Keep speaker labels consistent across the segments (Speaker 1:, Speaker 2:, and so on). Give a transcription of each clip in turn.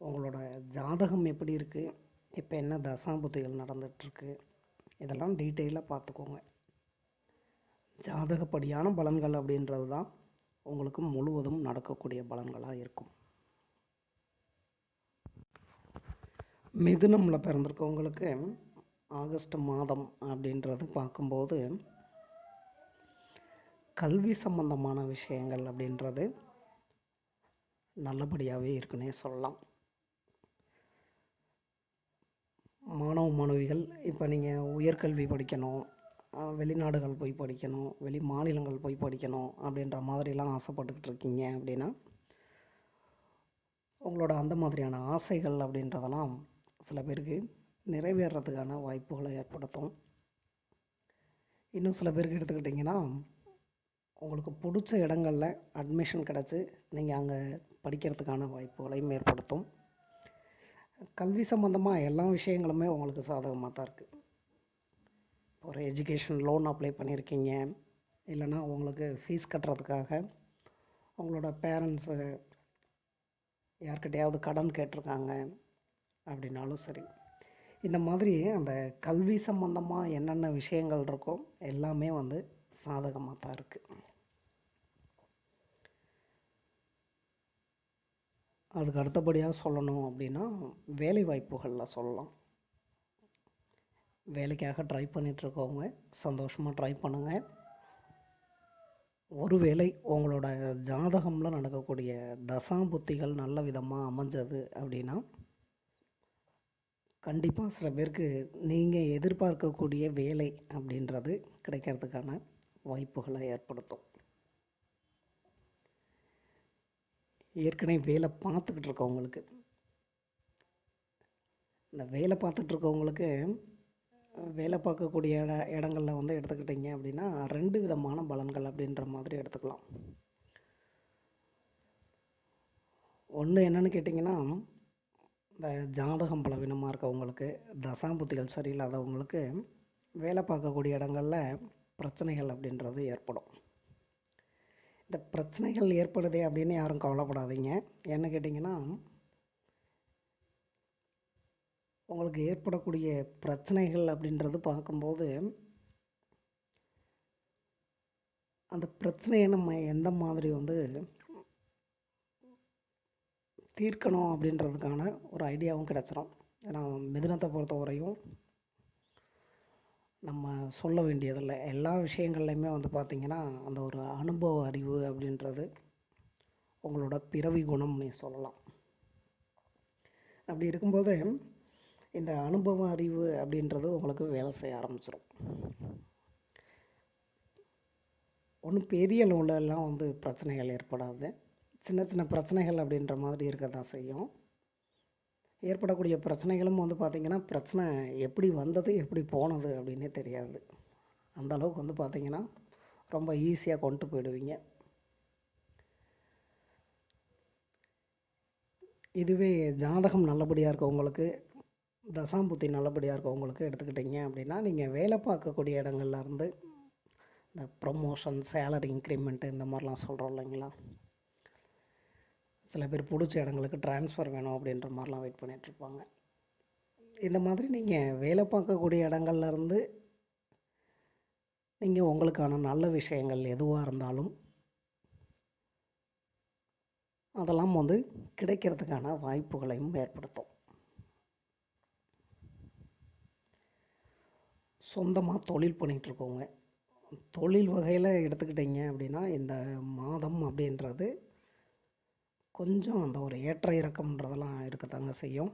Speaker 1: உங்களோட ஜாதகம் எப்படி இருக்குது இப்போ என்ன தசாபுத்திகள் நடந்துகிட்ருக்கு இதெல்லாம் டீட்டெயிலாக பார்த்துக்கோங்க ஜாதகப்படியான பலன்கள் அப்படின்றது தான் உங்களுக்கு முழுவதும் நடக்கக்கூடிய பலன்களாக இருக்கும். மிதுனமில் பிறந்திருக்கவங்களுக்கு ஆகஸ்ட் மாதம் அப்படின்றது பார்க்கும்போது கல்வி சம்பந்தமான விஷயங்கள் அப்படின்றது நல்லபடியாகவே இருக்குன்னே சொல்லலாம். மாணவ மாணவிகள் இப்போ நீங்கள் உயர்கல்வி படிக்கணும் வெளிநாடுகள் போய் படிக்கணும் வெளி மாநிலங்கள் போய் படிக்கணும் அப்படின்ற மாதிரிலாம் ஆசைப்பட்டுக்கிட்டு இருக்கீங்க அப்படின்னா உங்களோட அந்த மாதிரியான ஆசைகள் அப்படின்றதெல்லாம் சில பேருக்கு நிறைவேறதுக்கான வாய்ப்புகளை ஏற்படுத்தும். இன்னும் சில பேருக்கு எடுத்துக்கிட்டிங்கன்னா உங்களுக்கு பிடிச்ச இடங்களில் அட்மிஷன் கிடச்சி நீங்கள் அங்கே படிக்கிறதுக்கான வாய்ப்புகளையும் ஏற்படுத்தும். கல்வி சம்மந்தமாக எல்லா விஷயங்களுமே உங்களுக்கு சாதகமாக தான் இருக்குது ஒரு எஜுகேஷன் லோன் அப்ளை பண்ணியிருக்கீங்க இல்லைன்னா உங்களுக்கு ஃபீஸ் கட்டுறதுக்காக உங்களோட பேரண்ட்ஸு யார்கிட்டையாவது கடன் கேட்டிருக்காங்க அப்படின்னாலும் சரி. இந்த மாதிரி அந்த கல்வி சம்மந்தமாக என்னென்ன விஷயங்கள் இருக்கோ எல்லாமே வந்து சாதகமாக தான் இருக்குது அதுக்கு அடுத்தபடியாக சொல்லணும் அப்படின்னா வேலை வாய்ப்புகளில் சொல்லலாம். வேலைக்காக ட்ரை பண்ணிகிட்ருக்கவங்க சந்தோஷமாக ட்ரை பண்ணுங்கள் ஒருவேளை உங்களோட ஜாதகமில் நடக்கக்கூடிய தசாபுத்திகள் நல்ல விதமாக அமைஞ்சது அப்படின்னா கண்டிப்பாக சில பேருக்கு நீங்கள் எதிர்பார்க்கக்கூடிய வேலை அப்படின்றது கிடைக்கிறதுக்கான வாய்ப்புகளை ஏற்படுத்தும். ஏற்கனவே வேலை பார்த்துக்கிட்டு இருக்கவங்களுக்கு இந்த வேலை பார்த்துட்டு இருக்கவங்களுக்கு வேலை பார்க்கக்கூடிய இட இடங்களில் வந்து எடுத்துக்கிட்டிங்க அப்படின்னா ரெண்டு விதமான பலன்கள் அப்படின்ற மாதிரி எடுத்துக்கலாம். ஒன்று என்னன்னு கேட்டிங்கன்னா இந்த ஜாதகம் பலவீனமாக இருக்கவங்களுக்கு தசாம்புத்திகள் சரியில்லாதவங்களுக்கு வேலை பார்க்கக்கூடிய இடங்களில் பிரச்சனைகள் அப்படின்றது ஏற்படும். இந்த பிரச்சனைகள் ஏற்படுதே அப்படின்னு யாரும் கவலைப்படாதீங்க. என்ன கேட்டிங்கன்னா உங்களுக்கு ஏற்படக்கூடிய பிரச்சனைகள் அப்படின்றது பார்க்கும்போது அந்த பிரச்சனையை நம்ம எந்த மாதிரி வந்து தீர்க்கணும் அப்படின்றதுக்கான ஒரு ஐடியாவும் கிடச்சிரும். ஏன்னா மிதினத்தை பொறுத்த வரையும் நம்ம சொல்ல வேண்டியதில்லை. எல்லா விஷயங்கள்லையுமே வந்து பார்த்திங்கன்னா அந்த ஒரு அனுபவ அறிவு அப்படின்றது உங்களோட பிறவி குணம்னு சொல்லலாம். அப்படி இருக்கும்போது இந்த அனுபவ அறிவு அப்படின்றது உங்களுக்கு வேலை செய்ய ஆரம்பிச்சிடும் ஒன்றும் பெரிய லெவலெல்லாம் வந்து பிரச்சனைகள் ஏற்படாது. சின்ன சின்ன பிரச்சனைகள் அப்படின்ற மாதிரி இருக்க தான் செய்யும். ஏற்படக்கூடிய பிரச்சனைகளும் வந்து பார்த்திங்கன்னா பிரச்சனை எப்படி வந்தது எப்படி போனது அப்படின்னே தெரியாது. அந்த அளவுக்கு வந்து பார்த்திங்கன்னா ரொம்ப ஈஸியாக கொண்டு போயிடுவீங்க. இதுவே ஜாதகம் நல்லபடியாக இருக்கவங்களுக்கு தசாம்புத்தி நல்லபடியாக இருக்கவங்களுக்கு எடுத்துக்கிட்டிங்க அப்படின்னா நீங்கள் வேலை பார்க்கக்கூடிய இடங்கள்லேருந்து இந்த ப்ரொமோஷன் சேலரி இன்க்ரிமெண்ட்டு இந்த மாதிரிலாம் சொல்கிறோம் இல்லைங்களா? சில பேர் பிடிச்ச இடங்களுக்கு ட்ரான்ஸ்ஃபர் வேணும் அப்படின்ற மாதிரிலாம் வெயிட் பண்ணிகிட்ருப்பாங்க இந்த மாதிரி நீங்கள் வேலை பார்க்கக்கூடிய இடங்கள்லேருந்து நீங்கள் உங்களுக்கான நல்ல விஷயங்கள் எதுவாக இருந்தாலும் அதெல்லாம் வந்து கிடைக்கிறதுக்கான வாய்ப்புகளையும் ஏற்படுத்தும். சொந்தமாக தொழில் பண்ணிகிட்ருக்கோங்க தொழில் வகையில் எடுத்துக்கிட்டிங்க அப்படின்னா இந்த மாதம் அப்படின்றது கொஞ்சம் அந்த ஒரு ஏற்ற இறக்கம்ன்றதெல்லாம் இருக்கத்தாங்க செய்யும்.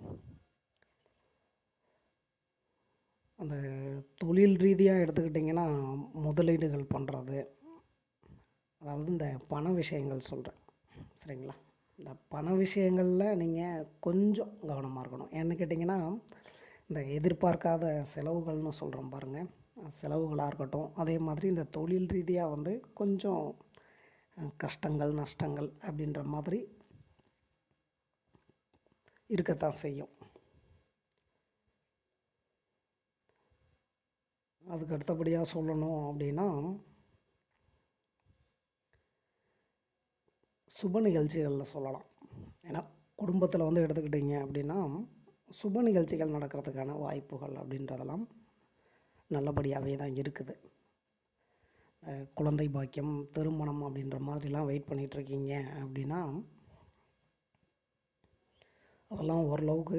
Speaker 1: அந்த தொழில் ரீதியாக எடுத்துக்கிட்டிங்கன்னா முதலீடுகள் பண்ணுறது அதாவது இந்த பண விஷயங்கள் சொல்கிறேன் சரிங்களா? இந்த பண விஷயங்களில் நீங்கள் கொஞ்சம் கவனமாக இருக்கணும். ஏன்னு கேட்டிங்கன்னா இந்த எதிர்பார்க்காத செலவுகள்னு சொல்கிறோம் பாருங்கள் செலவுகளாக இருக்கட்டும் அதே மாதிரி இந்த தொழில் ரீதியாக வந்து கொஞ்சம் கஷ்டங்கள் நஷ்டங்கள் அப்படின்ற மாதிரி இருக்கத்தான் செய்யும். அதுக்கு அடுத்தபடியாக சொல்லணும் அப்படின்னா சுப நிகழ்ச்சிகளில் சொல்லலாம். ஏன்னா குடும்பத்தில் வந்து எடுத்துக்கிட்டிங்க அப்படின்னா சுப நிகழ்ச்சிகள் நடக்கிறதுக்கான வாய்ப்புகள் அப்படின்றதெல்லாம் நல்லபடியாகவே தான் இருக்குது. குழந்தை பாக்கியம் திருமணம் அப்படின்ற மாதிரிலாம் வெயிட் பண்ணிகிட்ருக்கீங்க அப்படின்னா அதெல்லாம் ஓரளவுக்கு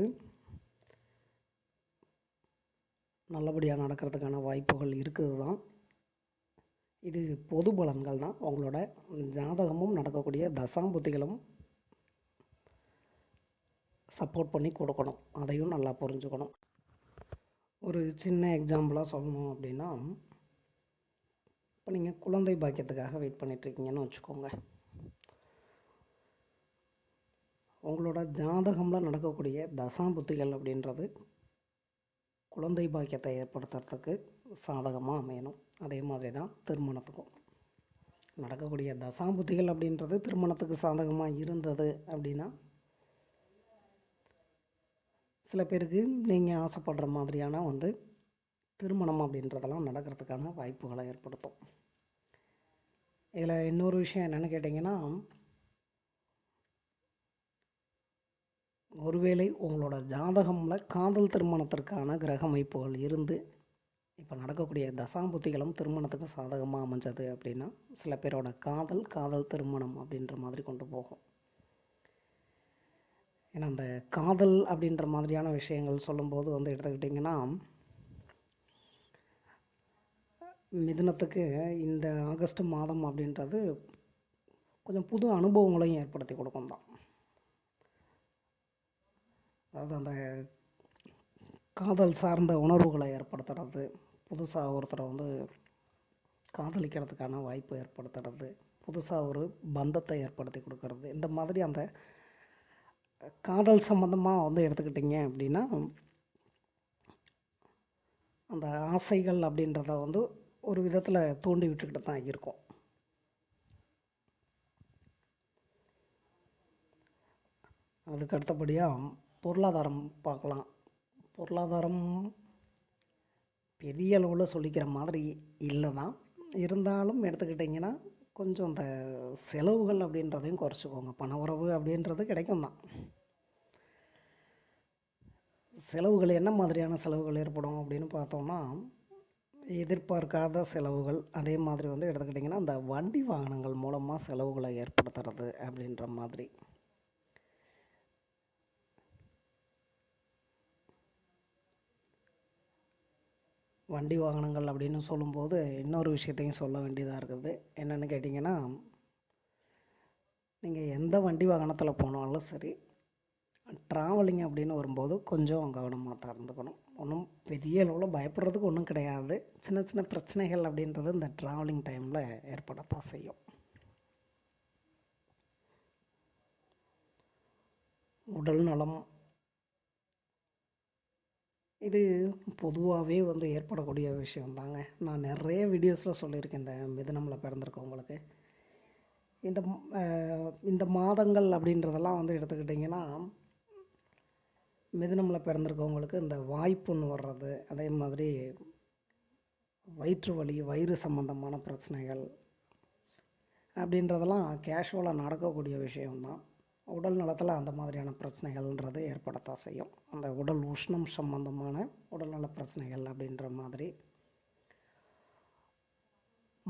Speaker 1: நல்லபடியாக நடக்கிறதுக்கான வாய்ப்புகள் இருக்குது தான். இது பொது பலன்கள் தான். உங்களோட ஜாதகமும் நடக்கக்கூடிய தசாம்புத்திகளும் சப்போர்ட் பண்ணி கொடுக்கணும். அதையும் நல்லா புரிஞ்சுக்கணும். ஒரு சின்ன எக்ஸாம்பிளாக சொல்லணும் அப்படின்னா இப்போ நீங்கள் குழந்தை பாக்கியத்துக்காக வெயிட் பண்ணிகிட்ருக்கீங்கன்னு வச்சுக்கோங்க. உங்களோட ஜாதகமில் நடக்கக்கூடிய தசாம்புத்திகள் அப்படின்றது குழந்தை பாக்கியத்தை ஏற்படுத்துறதுக்கு சாதகமாக அமையணும். அதே மாதிரி தான் திருமணத்துக்கும். நடக்கக்கூடிய தசாம்புத்திகள் அப்படின்றது திருமணத்துக்கு சாதகமாக இருந்தது அப்படின்னா சில பேருக்கு நீங்கள் ஆசைப்படுற மாதிரியான வந்து திருமணம் அப்படின்றதெல்லாம் நடக்கிறதுக்கான வாய்ப்புகளை ஏற்படுத்தும். இதில் இன்னொரு விஷயம் என்னென்னு கேட்டிங்கன்னா ஒருவேளை உங்களோட ஜாதகமில் காதல் திருமணத்திற்கான கிரக அமைப்புகள் இருந்து இப்போ நடக்கக்கூடிய தசாம்புத்திகளும் திருமணத்துக்கு சாதகமாக அமைஞ்சது அப்படின்னா சில பேரோட காதல் காதல் திருமணம் அப்படின்ற மாதிரி கொண்டு போகும். ஏன்னா அந்த காதல் அப்படின்ற மாதிரியான விஷயங்கள் சொல்லும்போது வந்து எடுத்துக்கிட்டிங்கன்னா மிதுனத்துக்கு இந்த ஆகஸ்ட் மாதம் அப்படின்றது கொஞ்சம் புது அனுபவங்களையும் ஏற்படுத்தி கொடுக்கும் தான். அதாவது அந்த காதல் சார்ந்த உணர்வுகளை ஏற்படுத்துறது புதுசாக ஒருத்தரை வந்து காதலிக்கிறதுக்கான வாய்ப்பு ஏற்படுத்துறது புதுசாக ஒரு பந்தத்தை ஏற்படுத்தி கொடுக்கறது இந்த மாதிரி அந்த காதல் சம்மந்தமாக வந்து எடுத்துக்கிட்டிங்க அப்படின்னா அந்த ஆசைகள் அப்படின்றத வந்து ஒரு விதத்தில் தூண்டி விட்டுக்கிட்டு தான் இருக்கும். அதுக்கு அடுத்தபடியாக பொருளாதாரம் பார்க்கலாம். பொருளாதாரம் பெரிய அளவில் சொல்லிக்கிற மாதிரி இல்லை தான் இருந்தாலும் எடுத்துக்கிட்டிங்கன்னா கொஞ்சம் அந்த செலவுகள் அப்படின்றதையும் குறைச்சிக்கோங்க. பண உறவு அப்படின்றது கிடைக்கும் தான் செலவுகள் என்ன மாதிரியான செலவுகள் ஏற்படும் அப்படின்னு பார்த்தோம்னா எதிர்பார்க்காத செலவுகள் அதே மாதிரி வந்து எடுத்துக்கிட்டிங்கன்னா அந்த வண்டி வாகனங்கள் மூலமாக செலவுகளை ஏற்படுத்துறது அப்படின்ற மாதிரி. வண்டி வாகனங்கள் அப்படின்னு சொல்லும்போது இன்னொரு விஷயத்தையும் சொல்ல வேண்டியதாக இருக்குது. என்னென்னு கேட்டிங்கன்னா நீங்கள் எந்த வண்டி வாகனத்தில் போனாலும் சரி ட்ராவலிங் அப்படின்னு வரும்போது கொஞ்சம் கவனமாக தான் இருந்துக்கணும் ஒன்றும் பெரிய அளவில் பயப்படுறதுக்கு ஒன்றும் கிடையாது. சின்ன சின்ன பிரச்சனைகள் அப்படின்றது இந்த ட்ராவலிங் டைமில் ஏற்படத்தான் செய்யும். உடல் நலம் இது பொதுவாகவே வந்து ஏற்படக்கூடிய விஷயம்தாங்க. நான் நிறைய வீடியோஸில் சொல்லியிருக்கேன் இந்த மிதனமில் பிறந்திருக்கவங்களுக்கு. இந்த இந்த மாதங்கள் அப்படின்றதெல்லாம் வந்து எடுத்துக்கிட்டிங்கன்னா மிதுனமில் பிறந்திருக்கவங்களுக்கு இந்த வாய்ப்புன்னு வர்றது அதே மாதிரி வயிற்று வலி வயிறு சம்மந்தமான பிரச்சனைகள் அப்படின்றதெல்லாம் கேஷுவலாக நடக்கக்கூடிய விஷயம்தான். உடல் நலத்தில் அந்த மாதிரியான பிரச்சனைகள்ன்றது ஏற்படத்தான் செய்யும். அந்த உடல் உஷ்ணம் சம்பந்தமான உடல்நல பிரச்சனைகள் அப்படின்ற மாதிரி.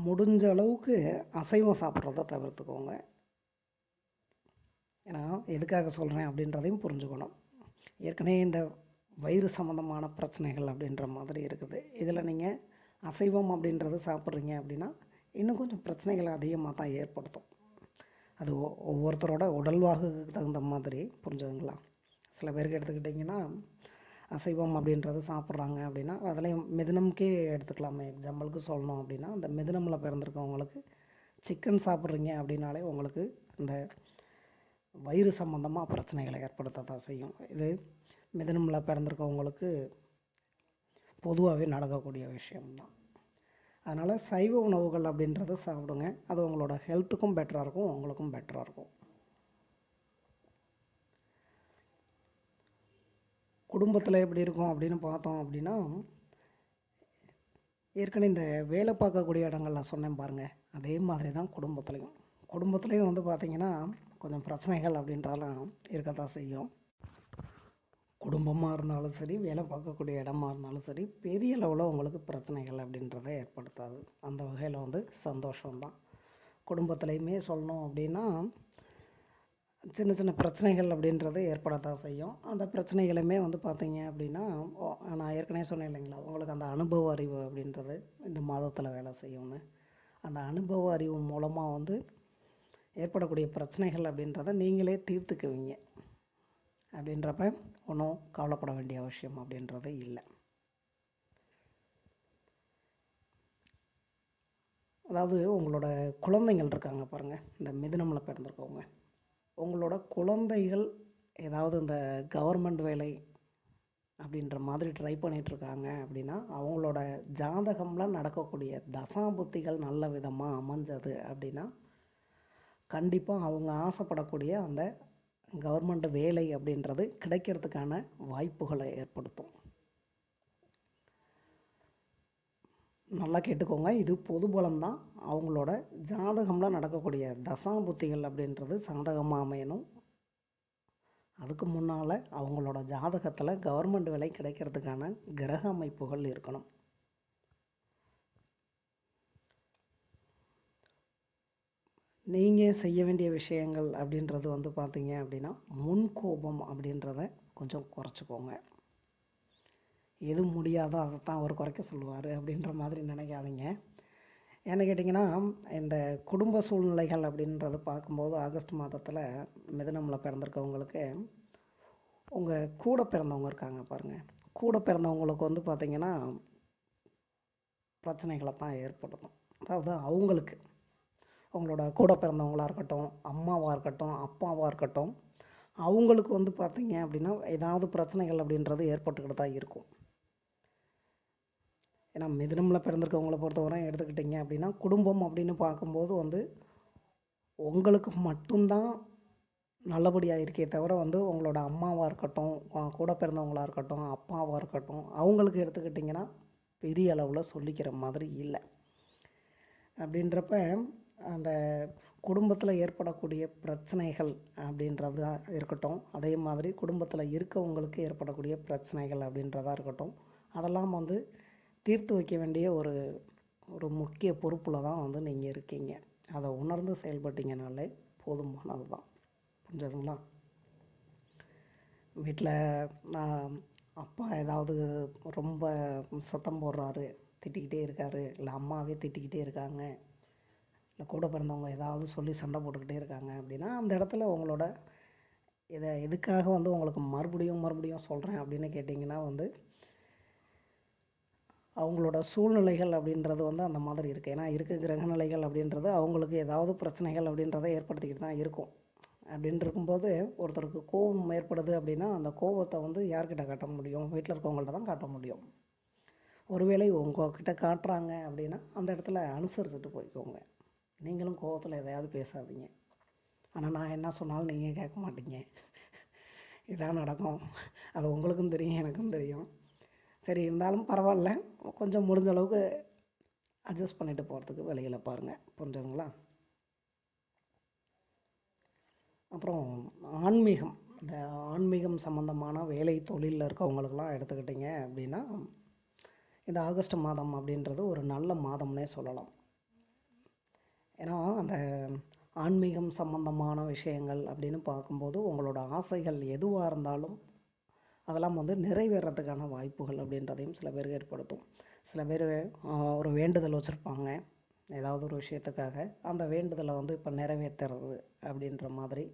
Speaker 1: முடிஞ்ச அளவுக்கு அசைவம் சாப்பிட்றத தவிர்த்துக்கோங்க. ஏன்னா எதுக்காக சொல்கிறேன் அப்படின்றதையும் புரிஞ்சுக்கணும். ஏற்கனவே இந்த வயிறு சம்மந்தமான பிரச்சனைகள் அப்படின்ற மாதிரி இருக்குது. இதில் நீங்கள் அசைவம் அப்படின்றது சாப்பிட்றீங்க அப்படின்னா இன்னும் கொஞ்சம் பிரச்சனைகளை அதிகமாக தான் ஏற்படுத்தும். அது ஒ- ஒவ்வொருத்தரோட உடல்வாகுக்கு தகுந்த மாதிரி புரிஞ்சுதுங்களா? சில பேருக்கு எடுத்துக்கிட்டிங்கன்னா அசைவம் அப்படின்றது சாப்பிட்றாங்க அப்படின்னா அதுலேயும் மிதுனம்க்கே எடுத்துக்கலாமே. எக்ஸாம்பிளுக்கு சொல்லணும் அப்படின்னா அந்த மிதனமில் பிறந்திருக்கவங்களுக்கு சிக்கன் சாப்பிட்றீங்க அப்படின்னாலே உங்களுக்கு இந்த வயிறு சம்மந்தமாக பிரச்சனைகளை ஏற்படுத்த தான் செய்யும். இது மிதனமில் பிறந்திருக்கவங்களுக்கு பொதுவாகவே நடக்கக்கூடிய விஷயம்தான். அதனால் சைவ உணவுகள் அப்படின்றத சாப்பிடுங்க. அது உங்களோட ஹெல்த்துக்கும் பெட்டராக இருக்கும் உங்களுக்கும் பெட்டராக இருக்கும். குடும்பத்தில் எப்படி இருக்கும் அப்படின்னு பார்த்தோம் அப்படின்னா ஏற்கனவே இந்த வேலை பார்க்கக்கூடிய இடங்கள் நான் சொன்னேன் பாருங்கள் அதே மாதிரி தான் குடும்பத்துலேயும். குடும்பத்துலேயும் வந்து பார்த்திங்கன்னா கொஞ்சம் பிரச்சனைகள் அப்படின்றதெல்லாம் இருக்கத்தான் செய்யும். குடும்பமாக இருந்தாலும் சரி வேலை பார்க்கக்கூடிய இடமா இருந்தாலும் சரி பெரிய லெவலில் உங்களுக்கு பிரச்சனைகள் அப்படின்றத ஏற்படுத்தாது. அந்த வகையில் வந்து சந்தோஷம்தான். குடும்பத்துலேயுமே சொல்லணும் அப்படின்னா சின்ன சின்ன பிரச்சனைகள் அப்படின்றது ஏற்படத்தான் செய்யும். அந்த பிரச்சனைகளுமே வந்து பார்த்தீங்க அப்படின்னா நான் ஏற்கனவே சொன்னேன் இல்லைங்களா உங்களுக்கு அந்த அனுபவ அறிவு அப்படின்றது இந்த மாதத்தில் வேலை செய்யும்னு. அந்த அனுபவ அறிவு மூலமாக வந்து ஏற்படக்கூடிய பிரச்சனைகள் அப்படின்றத நீங்களே தீர்த்துக்குவீங்க. அப்படின்றப்ப ஒன்றும் கவலைப்பட வேண்டிய அவசியம் அப்படின்றது இல்லை. அதாவது உங்களோட குழந்தைகள் இருக்காங்க பாருங்கள் இந்த மிதுனமில் பிறந்திருக்கவங்க. உங்களோட குழந்தைகள் ஏதாவது இந்த கவர்மெண்ட் வேலை அப்படின்ற மாதிரி ட்ரை பண்ணிகிட்ருக்காங்க அப்படின்னா அவங்களோட ஜாதகம்லாம் நடக்கக்கூடிய தசாபுத்திகள் நல்ல விதமாக அமைஞ்சது அப்படின்னா கண்டிப்பாக அவங்க ஆசைப்படக்கூடிய அந்த கவர்மெண்ட் வேலை அப்படின்றது கிடைக்கிறதுக்கான வாய்ப்புகளை ஏற்படுத்தும். நல்லா கேட்டுக்கோங்க இது பொது பலம்தான். அவங்களோட ஜாதகம்ல நடக்கக்கூடிய தசாபுத்திகள் அப்படின்றது சாதகமாக அமையணும். அதுக்கு முன்னால் அவங்களோட ஜாதகத்தில் கவர்மெண்ட் வேலை கிடைக்கிறதுக்கான கிரக அமைப்புகள் இருக்கணும். நீங்கள் செய்ய வேண்டிய விஷயங்கள் அப்படின்றது வந்து பார்த்தீங்க அப்படின்னா முன்கோபம் அப்படின்றத கொஞ்சம் குறைச்சிக்கோங்க. எது முடியாதோ அதை தான் அவர் குறைக்க சொல்லுவார் அப்படின்ற மாதிரி நினைக்காதீங்க. என்ன கேட்டிங்கன்னா இந்த குடும்ப சூழ்நிலைகள் அப்படின்றத பார்க்கும்போது ஆகஸ்ட் மாதத்தில் மிதனமில் பிறந்திருக்கவங்களுக்கு உங்கள் கூட பிறந்தவங்க இருக்காங்க பாருங்கள் கூட பிறந்தவங்களுக்கு வந்து பார்த்திங்கன்னா பிரச்சனைகளை தான் ஏற்படுத்தும். அதாவது அவங்களுக்கு உங்களோட கூட பிறந்தவங்களாக இருக்கட்டும் அம்மாவாக இருக்கட்டும் அப்பாவாக இருக்கட்டும் அவங்களுக்கு வந்து பார்த்திங்க அப்படின்னா ஏதாவது பிரச்சனைகள் அப்படின்றது ஏற்பட்டுக்கிட்டு தான் இருக்கும். ஏன்னா மிதினமில் பிறந்திருக்கவங்களை பொறுத்தவரை எடுத்துக்கிட்டிங்க அப்படின்னா குடும்பம் அப்படின்னு பார்க்கும்போது வந்து உங்களுக்கு மட்டும்தான் நல்லபடியாக இருக்கே தவிர வந்து உங்களோட அம்மாவாக இருக்கட்டும் கூட பிறந்தவங்களாக இருக்கட்டும் அப்பாவாக இருக்கட்டும் அவங்களுக்கு எடுத்துக்கிட்டிங்கன்னா பெரிய அளவில் சொல்லிக்கிற மாதிரி இல்லை. அப்படின்றப்ப அந்த குடும்பத்தில் ஏற்படக்கூடிய பிரச்சனைகள் அப்படின்றது இருக்கட்டும். அதே மாதிரி குடும்பத்தில் இருக்கவங்களுக்கு ஏற்படக்கூடிய பிரச்சனைகள் அப்படின்றதா இருக்கட்டும். அதெல்லாம் வந்து தீர்த்து வைக்க வேண்டிய ஒரு ஒரு முக்கிய பொறுப்பில் தான் வந்து நீங்கள் இருக்கீங்க. அதை உணர்ந்து செயல்பட்டீங்கனாலே போதுமானது தான் புரிஞ்சதுங்களா? வீட்டில் நான் அப்பா ஏதாவது ரொம்ப சத்தம் போடுறாரு திட்டிக்கிட்டே இருக்காரு இல்லை அம்மாவே திட்டிக்கிட்டே இருக்காங்க இல்லை கூட பிறந்தவங்க ஏதாவது சொல்லி சண்டை போட்டுக்கிட்டே இருக்காங்க அப்படின்னா அந்த இடத்துல உங்களோட இதை எதுக்காக வந்து உங்களுக்கு மறுபடியும் மறுபடியும் சொல்கிறேன் அப்படின்னு கேட்டிங்கன்னா வந்து அவங்களோட சூழ்நிலைகள் அப்படின்றது வந்து அந்த மாதிரி இருக்குது. ஏன்னா இருக்க கிரகநிலைகள் அப்படின்றது அவங்களுக்கு ஏதாவது பிரச்சனைகள் அப்படின்றத ஏற்படுத்திக்கிட்டு தான் இருக்கும். அப்படின்னு இருக்கும்போது ஒருத்தருக்கு கோபம் ஏற்படுது அப்படின்னா அந்த கோபத்தை வந்து யார்கிட்ட காட்ட முடியும்? வீட்டில் இருக்கவங்கள்ட்ட தான் காட்ட முடியும். ஒருவேளை உங்ககிட்ட காட்டுறாங்க அப்படின்னா அந்த இடத்துல அனுசரிச்சுட்டு போய்க்கோங்க. நீங்களும் கோபத்தில் எதையாவது பேசாதீங்க. ஆனால் நான் என்ன சொன்னாலும் நீங்கள் கேட்க மாட்டீங்க. இதான் நடக்கும். அது உங்களுக்கும் தெரியும் எனக்கும் தெரியும். சரி இருந்தாலும் பரவாயில்ல. கொஞ்சம் முடிஞ்ச அளவுக்கு அட்ஜஸ்ட் பண்ணிட்டு போகிறதுக்கு வெளியில் பாருங்கள் புரிஞ்சுதுங்களா? அப்புறம் ஆன்மீகம். இந்த ஆன்மீகம் சம்மந்தமான வேலை தொழிலில் இருக்கவங்களுக்கெல்லாம் எடுத்துக்கிட்டிங்க அப்படின்னா இந்த ஆகஸ்ட் மாதம் அப்படின்றது ஒரு நல்ல மாதம்னே சொல்லலாம். ஏன்னா அந்த ஆன்மீகம் சம்பந்தமான விஷயங்கள் அப்படின்னு பார்க்கும்போது உங்களோட ஆசைகள் எதுவாக இருந்தாலும் அதெல்லாம் வந்து நிறைவேறதுக்கான வாய்ப்புகள் அப்படின்றதையும் சில பேருக்கு ஏற்படுத்தும். சில பேர் ஒரு வேண்டுதல் வச்சுருப்பாங்க. ஏதாவது ஒரு விஷயத்துக்காக அந்த வேண்டுதலை வந்து இப்போ நிறைவேற்றுறது அப்படின்ற மாதிரி.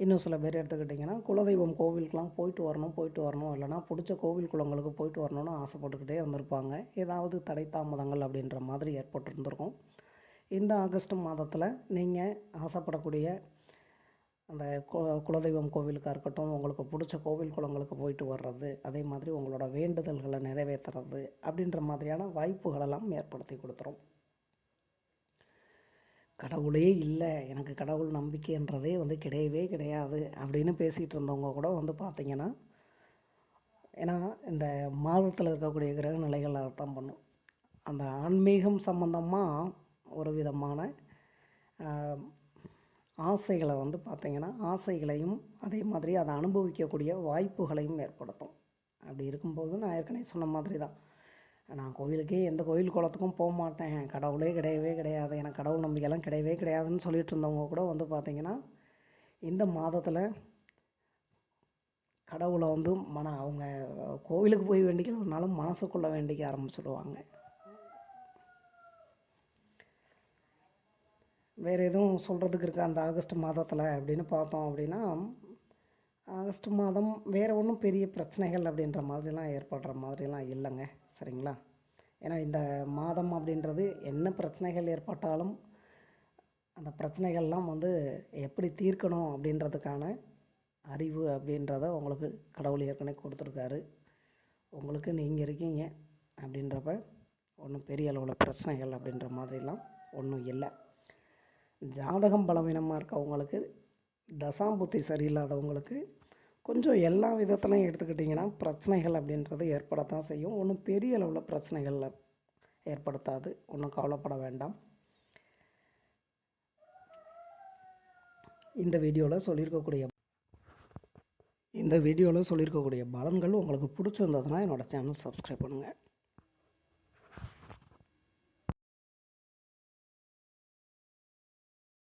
Speaker 1: இன்னும் சில பேர் எடுத்துக்கிட்டிங்கன்னா குலதெய்வம் கோவிலுக்கெலாம் போயிட்டு வரணும் போயிட்டு வரணும். இல்லைனா பிடிச்ச கோவில் குளங்களுக்கு போயிட்டு வரணும்னு ஆசைப்பட்டுக்கிட்டே இருந்திருப்பாங்க. ஏதாவது தடை தாமதங்கள் அப்படின்ற மாதிரி ஏற்பட்டிருந்திருக்கும். இந்த ஆகஸ்ட் மாதத்தில் நீங்கள் ஆசைப்படக்கூடிய அந்த கு குலதெய்வம் கோவிலுக்காக இருக்கட்டும் உங்களுக்கு பிடிச்ச கோவில் குளங்களுக்கு போயிட்டு வர்றது அதே மாதிரி உங்களோட வேண்டுதல்களை நிறைவேற்றுறது அப்படின்ற மாதிரியான வாய்ப்புகளெல்லாம் ஏற்படுத்தி கொடுத்துரும். கடவுளே இல்லை எனக்கு கடவுள் நம்பிக்கைன்றதே வந்து கிடையவே கிடையாது அப்படின்னு பேசிகிட்டு இருந்தவங்க கூட வந்து பார்த்திங்கன்னா ஏன்னா இந்த மாதத்தில் இருக்கக்கூடிய கிரக நிலைகள் அதைத்தான் பண்ணும். அந்த ஆன்மீகம் சம்மந்தமாக ஒரு விதமான ஆசைகளை வந்து பார்த்திங்கன்னா ஆசைகளையும் அதே மாதிரி அதை அனுபவிக்கக்கூடிய வாய்ப்புகளையும் ஏற்படுத்தும். அப்படி இருக்கும்போது நான் ஏற்கனவே சொன்ன மாதிரி தான். நான் கோவிலுக்கே எந்த கோவில் குளத்துக்கும் போக மாட்டேன். கடவுளே கிடையவே கிடையாது. எனக்கு கடவுள் நம்பிக்கைலாம் கிடையவே கிடையாதுன்னு சொல்லிட்டு இருந்தவங்க கூட வந்து பார்த்திங்கன்னா இந்த மாதத்தில் கடவுளை வந்து மன அவங்க கோவிலுக்கு போய் வேண்டிக்கிறதுனாலும் மனசுக்குள்ளே வேண்டிக்க ஆரம்பிச்சிடுவாங்க. வேறு எதுவும் சொல்கிறதுக்கு இருக்கா அந்த ஆகஸ்ட் மாதத்தில் அப்படின்னு பார்த்தோம் அப்படின்னா ஆகஸ்ட் மாதம் வேறு ஒன்றும் பெரிய பிரச்சனைகள் அப்படின்ற மாதிரிலாம் ஏற்படுற மாதிரிலாம் இல்லைங்க. சரிங்களா? ஏன்னா இந்த மாதம் அப்படின்றது என்ன பிரச்சனைகள் ஏற்பட்டாலும் அந்த பிரச்சனைகள்லாம் வந்து எப்படி தீர்க்கணும் அப்படின்றதுக்கான அறிவு அப்படின்றத உங்களுக்கு கடவுள் ஏற்கனவே கொடுத்துருக்காரு. உங்களுக்கு நீங்கள் இருக்கீங்க அப்படின்றப்ப ஒன்றும் பெரிய அளவில் பிரச்சனைகள் அப்படின்ற மாதிரிலாம் ஒன்றும் இல்லை. ஜாதகம் பலவீனமாக இருக்கவங்களுக்கு தசாம்புத்தி சரியில்லாதவங்களுக்கு கொஞ்சம் எல்லா விதத்துலையும் எடுத்துக்கிட்டிங்கன்னா பிரச்சனைகள் அப்படின்றது ஏற்படத்தான் செய்யும். ஒன்றும் பெரிய அளவில் பிரச்சனைகள் ஏற்படுத்தாது. ஒன்றும் கவலைப்பட வேண்டாம். இந்த வீடியோவில் சொல்லியிருக்கக்கூடிய இந்த வீடியோவில் சொல்லியிருக்கக்கூடிய பலன்கள் உங்களுக்கு பிடிச்சிருந்ததுன்னா என்னோடய சேனல் சப்ஸ்கிரைப் பண்ணுங்கள்